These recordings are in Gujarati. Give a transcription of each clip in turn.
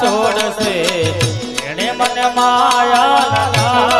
છોડશે એણે મને માયા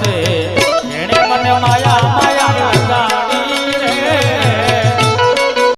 છે. એને મને માયા